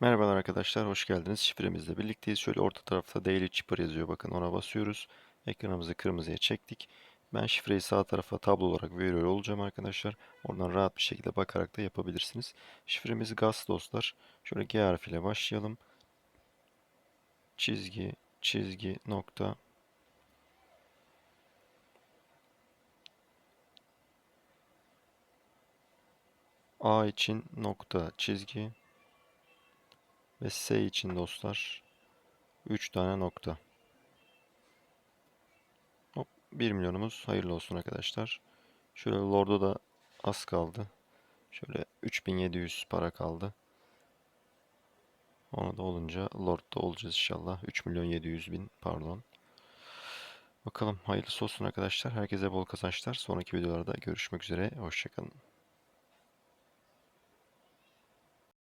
Merhabalar arkadaşlar, hoş geldiniz. Şifremizle birlikteyiz. Şöyle orta tarafta Daily Chipper yazıyor. Bakın ona basıyoruz. Ekranımızı kırmızıya çektik. Ben şifreyi sağ tarafa tablo olarak veriyor olacağım arkadaşlar. Oradan rahat bir şekilde bakarak da yapabilirsiniz. Şifremiz GAS dostlar. Şöyle G harfiyle başlayalım. Çizgi, çizgi, nokta. A için nokta, çizgi. Ve S için dostlar 3 tane nokta. Hop 1 milyonumuz hayırlı olsun arkadaşlar. Şöyle Lord'a da az kaldı. Şöyle 3700 para kaldı. Ona da olunca Lord'da olacağız inşallah. 3 milyon 700 bin pardon. Bakalım hayırlısı olsun arkadaşlar. Herkese bol kazançlar. Sonraki videolarda görüşmek üzere. Hoşçakalın.